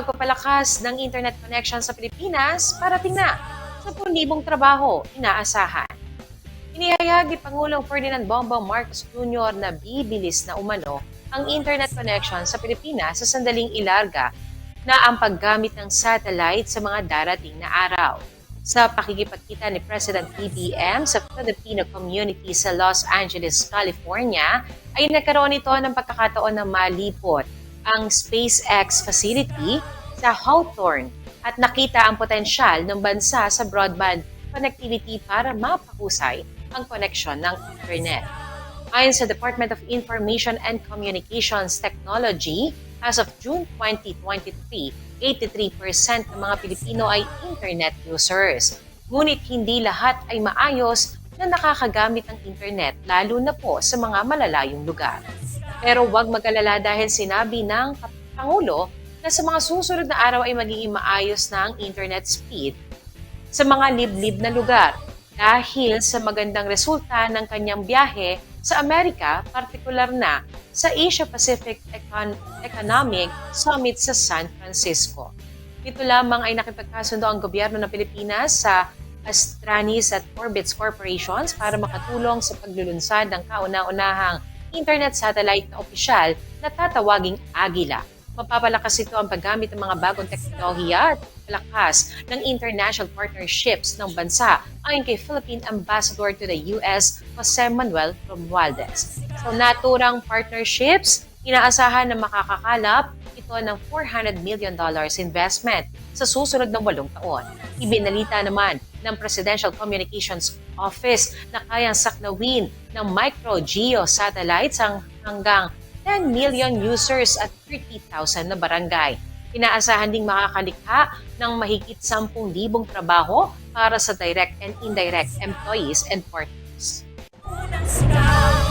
pagpapalakas ng internet connection sa Pilipinas, parating na sa punibong trabaho inaasahan. Inihayag ni Pangulong Ferdinand Bongbong Marcos Jr. na bibilis na umano ang internet connection sa Pilipinas sa sandaling ilarga na ang paggamit ng satellite sa mga darating na araw. Sa pakikipagkita ni President BBM sa Filipino community sa Los Angeles, California, ay nagkaroon ito ng pagkakataon na malipot ang SpaceX facility sa Hawthorne at nakita ang potensyal ng bansa sa broadband connectivity para mapahusay ang koneksyon ng internet. Ayon sa Department of Information and Communications Technology, as of June 2023, 83% ng mga Pilipino ay internet users. Ngunit hindi lahat ay maayos na nakakagamit ng internet, lalo na po sa mga malalayong lugar. Pero huwag mag-alala dahil sinabi ng Pangulo na sa mga susunod na araw ay magiging maayos na ang internet speed sa mga liblib na lugar dahil sa magandang resulta ng kanyang biyahe sa Amerika, partikular na sa Asia-Pacific Econ- Economic Summit sa San Francisco. Ito lamang ay nakipagkasundo ang gobyerno ng Pilipinas sa Astranis at Orbits Corporations para makatulong sa paglulunsad ng kauna-unahang internet satellite na opisyal na tatawaging Agila. Mapapalakas ito ang paggamit ng mga bagong teknolohiya at lakas ng international partnerships ng bansa ayon kay Philippine Ambassador to the US, Jose Manuel Romualdez. So naturang partnerships, inaasahan na makakakalap ito ng $400 million investment sa susunod ng walong taon. Ibinalita naman ng Presidential Communications Office na kayang saknawin ng micro-geo satellites ang hanggang 10 million users at 30,000 na barangay. Inaasahan ding makakalikha ng mahigit 10,000 trabaho para sa direct and indirect employees and partners. Unang